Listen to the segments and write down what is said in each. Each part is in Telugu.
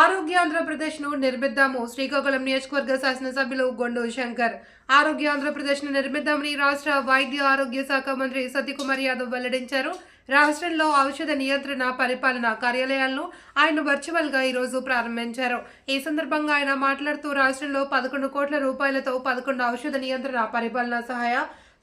ఆరోగ్య ఆంధ్రప్రదేశ్ను నిర్మిద్దాము. శ్రీకాకుళం నియోజకవర్గ శాసనసభ్యులు గొండు శంకర్. ఆరోగ్య ఆంధ్రప్రదేశ్ను నిర్మిద్దామని రాష్ట్ర వైద్య ఆరోగ్య శాఖ మంత్రి సత్యకుమార్ యాదవ్ వెల్లడించారు. రాష్ట్రంలో ఔషధ నియంత్రణ పరిపాలన కార్యాలయాలను ఆయన వర్చువల్గా ఈరోజు ప్రారంభించారు. ఈ సందర్భంగా ఆయన మాట్లాడుతూ రాష్ట్రంలో పదకొండు కోట్ల రూపాయలతో పదకొండు ఔషధ నియంత్రణ పరిపాలన సహాయ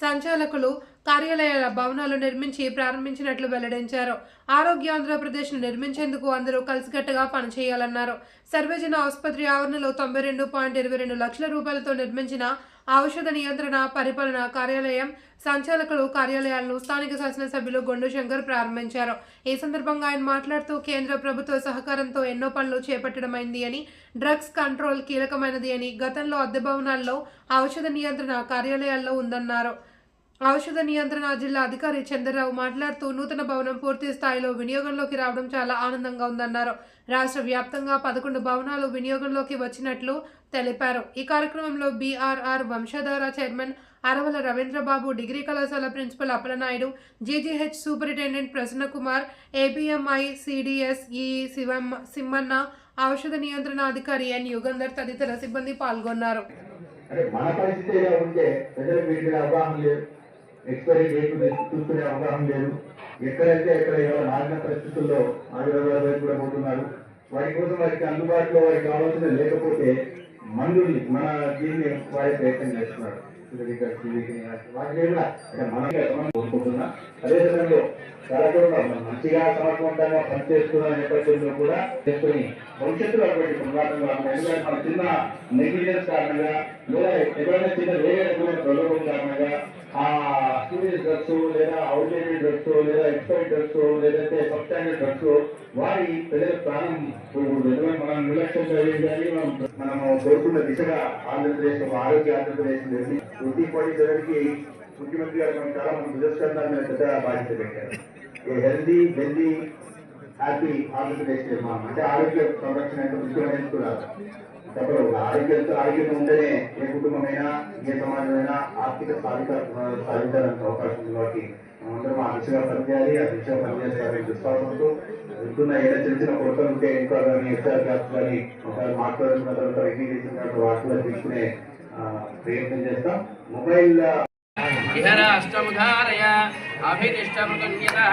సంచాలకులు కార్యాలయాల భవనాలు నిర్మించి ప్రారంభించినట్లు వెల్లడించారు. ఆరోగ్య ఆంధ్రప్రదేశ్ను నిర్మించేందుకు అందరూ కలిసికట్టుగా పనిచేయాలన్నారు. సర్వజన ఆసుపత్రి ఆవరణలో తొంభై రెండు పాయింట్ ఇరవై రెండు లక్షల రూపాయలతో నిర్మించిన ఔషధ నియంత్రణ పరిపాలన కార్యాలయం సంచాలకులు కార్యాలయాలను స్థానిక శాసనసభ్యులు గొండు శంకర్ ప్రారంభించారు. ఈ సందర్భంగా ఆయన మాట్లాడుతూ కేంద్ర ప్రభుత్వ సహకారంతో ఎన్నో పనులు చేపట్టడమైంది అని డ్రగ్స్ కంట్రోల్ కీలకమైనది అని గతంలో అద్దె భవనాల్లో ఔషధ నియంత్రణ కార్యాలయాల్లో ఉందన్నారు. ఔషధ నియంత్రణ జిల్లా అధికారి చంద్రరావు మాట్లాడుతూ నూతన భవనం పూర్తి స్థాయిలో వినియోగంలోకి రావడం చాలా ఆనందంగా ఉందన్నారు. రాష్ట్ర వ్యాప్తంగా పదకొండు భవనాలు వినియోగంలోకి వచ్చినట్లు తెలిపారు. ఈ కార్యక్రమంలో BRR Vamsadhara chairman Aravala Ravindrababu degree కళాశాల principal Appalanaidu GGH superintendent Prasannakumar APMI CDS ఈ శివమ్మ సిమ్మన్న ఔషధ నియంత్రణ అధికారి ఎన్ యుగంధర్ తదితర సిబ్బంది పాల్గొన్నారు. ఎక్స్పైరీ డేట్ చూసుకునే అవగాహన లేదు ఎక్కడైతే ఎక్కడ ఇలా నాగిన పరిస్థితుల్లో ఆయుర్వేద వైపు కూడా పోతున్నారు వారి కోసం వారికి అందుబాటులో వారికి కావాల్సిన లేకపోతే మందుల్ని మన దీన్ని వాడే ప్రయత్నం చేస్తున్నారు కోరుకుంటున్నా అదే సమయంలో చాలా మంచిగా సమర్థవంతంగా పనిచేస్తున్న నేపథ్యంలో కూడా చేసుకుని భవిష్యత్తులో అటువంటి ప్రమాదంగా ఉన్నాయి. ఎందుకంటే మన చిన్న నెగ్లిజెన్స్ కారణంగా లేదా ఎవరైనా చిన్న వేరే రకమైన ప్రలోభం కారణంగా డ్రగ్స్ లేదా అవుట్డేటెడ్ డ్రగ్స్ లేదా ఎక్స్పైర్డ్ డ్రగ్స్ లేదంటే సబ్స్టాండర్డ్ డ్రగ్స్ వారి ప్రజల ప్రాణం పోకూడదు మనం నిర్లక్ష్యం చేయాలి మనం మనము కోరుకున్న దిశగా ఆంధ్రప్రదేశ్ ఆరోగ్య ఆంధ్రప్రదేశ్ నిర్మి ట్వంటీ ఫార్టీ సెవెన్కి ముఖ్యమంత్రి గారు మనం చాలా మంది దురస్కరణ మీద పెద్ద బాధ్యత పెట్టారు. హెల్దీ హెల్దీ హ్యాపీ ఆంధ్రప్రదేశ్ నిర్మాణం అంటే ఆరోగ్య సంరక్షణ ఎంత ముఖ్యమైనది కూడా. తప్పదు ఆరోగ్య ఆరోగ్యం ఉంటేనే ఏ కుటుంబమైనా ఏ సమాజమైనా ఆర్థిక సాధిక సాధించడానికి అవకాశం ఉంది కాబట్టి మనందరం ఆ దిశగా పనిచేయాలి ఆ దిశగా పనిచేస్తారని విశ్వాసంతో ఉంటున్న ఏదైనా చిన్న చిన్న కొరతలు ఉంటే ఇంకా కానీ ఎస్ఆర్ గ్యాస్ కానీ ఒకసారి మాట్లాడుతున్న తర్వాత రివ్యూ చేసిన తర్వాత వాటిలో తీసుకునే ప్రయత్నం చేస్తాం. మొబైల్ ఇహర అష్టముధారయ అభినిష్టమృతన్యతః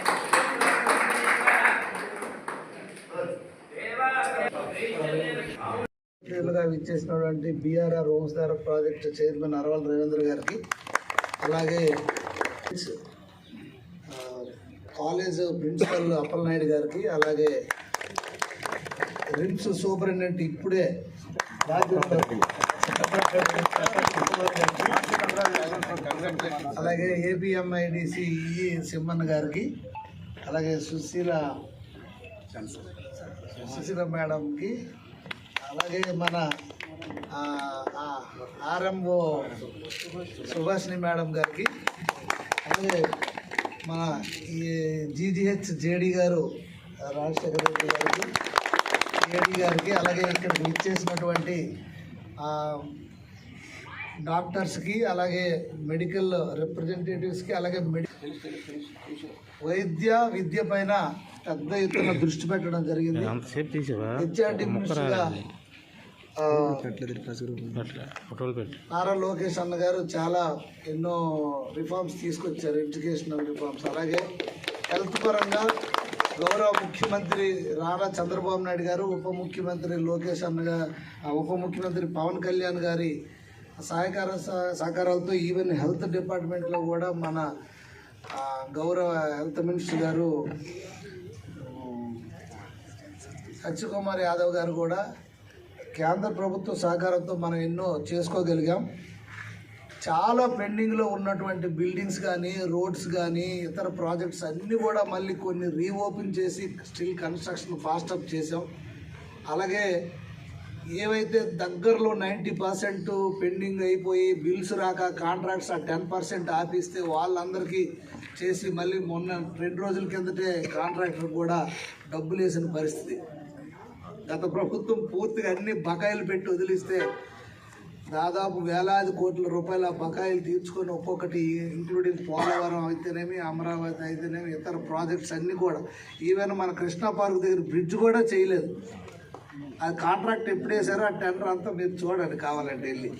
అతిథులుగా విచ్చేసినటువంటి బీఆర్ఆర్ హోంస్దార ప్రాజెక్టు చైర్మన్ అరవల్ రవీంద్ర గారికి అలాగే కాలేజ్ ప్రిన్సిపల్ అప్పలనాయుడు గారికి అలాగే రిమ్స్ సూపరింటెండెంట్ ఇప్పుడే అలాగే ఏపీఎంఐడిసి సింహన్ గారికి అలాగే సుశీల సుశీల మేడంకి అలాగే మన ఆర్ఎంఓ సుభాషిణి మేడం గారికి అలాగే మన ఈ జీజీహెచ్ జేడి గారు రాజశేఖర రెడ్డి గారికి జేడి గారికి అలాగే ఇక్కడ ఇచ్చేసినటువంటి డాక్టర్స్కి అలాగే మెడికల్ రిప్రజెంటేటివ్స్కి అలాగే మెడి వైద్య విద్య పైన పెద్ద ఎత్తున దృష్టి పెట్టడం జరిగింది. హెచ్ఆర్డి మినిస్టర్గా నారా లోకేష్ అన్న గారు చాలా ఎన్నో రిఫార్మ్స్ తీసుకొచ్చారు ఎడ్యుకేషనల్ రిఫార్మ్స్ అలాగే హెల్త్ పరంగా గౌరవ ముఖ్యమంత్రి రారా చంద్రబాబు నాయుడు గారు ఉప ముఖ్యమంత్రి లోకేష్ అన్న గా- ఆ ఉప ముఖ్యమంత్రి పవన్ కళ్యాణ్ గారి సహకార సహ- సహకారాలతో ఈవెన్ హెల్త్ డిపార్ట్మెంట్లో కూడా మన గౌరవ హెల్త్ మినిస్టర్ గారు సత్యకుమార్ యాదవ్ గారు కూడా కేంద్ర ప్రభుత్వ సహకారంతో మనం ఎన్నో చేసుకోగలిగాం. చాలా పెండింగ్లో ఉన్నటువంటి బిల్డింగ్స్ కానీ రోడ్స్ కానీ ఇతర ప్రాజెక్ట్స్ అన్నీ కూడా మళ్ళీ కొన్ని రీఓపెన్ చేసి స్టిల్ కన్స్ట్రక్షన్ ఫాస్ట్ అప్ చేసాం అలాగే ఏవైతే దగ్గరలో నైంటీ పర్సెంట్ పెండింగ్ అయిపోయి బిల్స్ రాక కాంట్రాక్ట్స్ ఆ టెన్ పర్సెంట్ ఆపిస్తే వాళ్ళందరికీ చేసి మళ్ళీ మొన్న రెండు రోజుల కిందటే కాంట్రాక్టర్ కూడా డబ్బులు వేసిన పరిస్థితి. గత ప్రభుత్వం పూర్తిగా అన్ని బకాయిలు పెట్టి వదిలిస్తే దాదాపు వేలాది కోట్ల రూపాయల బకాయిలు తీర్చుకొని ఒక్కొక్కటి ఇంక్లూడింగ్ పోలవరం అయితేనేమి అమరావతి అయితేనేమి ఇతర ప్రాజెక్ట్స్ అన్నీ కూడా. ఈవెన్ మన కృష్ణా పార్క్ దగ్గర బ్రిడ్జ్ కూడా చేయలేదు. అది కాంట్రాక్ట్ ఎప్పుడు వేసారో ఆ టెండర్ అంతా మీరు చూడండి కావాలంటే వెళ్ళి.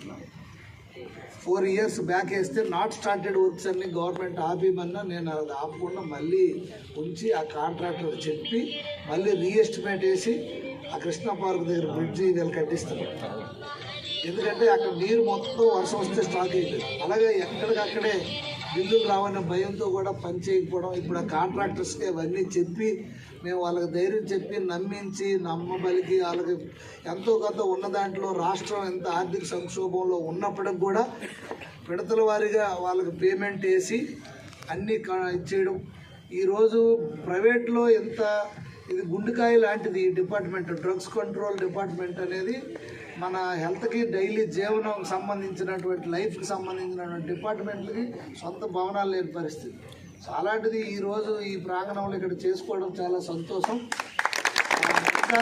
ఫోర్ ఇయర్స్ బ్యాక్ వేస్తే నాట్ స్టార్టెడ్ వర్క్స్ అన్ని గవర్నమెంట్ ఆపేయమన్నా నేను అది ఆపకుండా మళ్ళీ ఉంచి ఆ కాంట్రాక్టర్ చెప్పి మళ్ళీ రీఎస్టిమేట్ వేసి ఆ కృష్ణా పార్క్ దగ్గర బ్రిడ్జి వీళ్ళు కట్టిస్తారు. ఎందుకంటే అక్కడ నీరు మొత్తం వర్షం వస్తే స్టాక్ అయిపోయింది అలాగే ఎక్కడికక్కడే బిల్లులు రావన్న భయంతో కూడా పని చేయకపోవడం ఇప్పుడు ఆ కాంట్రాక్టర్స్కి అవన్నీ చెప్పి మేము వాళ్ళకి ధైర్యం చెప్పి నమ్మించి నమ్మబలికి వాళ్ళకి ఎంతో కొంత ఉన్న దాంట్లో రాష్ట్రం ఎంత ఆర్థిక సంక్షోభంలో ఉన్నప్పటికి కూడా విడతల వారీగా వాళ్ళకి పేమెంట్ వేసి అన్నీ క- ఇచ్చేయడం. ఈరోజు ప్రైవేట్లో ఎంత ఇది గుండెకాయ లాంటిది డిపార్ట్మెంట్ డ్రగ్స్ కంట్రోల్ డిపార్ట్మెంట్ అనేది మన హెల్త్కి డైలీ జీవనం సంబంధించినటువంటి లైఫ్కి సంబంధించినటువంటి డిపార్ట్మెంట్లకి సొంత భవనాలు లేని పరిస్థితి సో అలాంటిది ఈరోజు ఈ ప్రాంగణంలో ఇక్కడ చేసుకోవడం చాలా సంతోషం. ఇంకా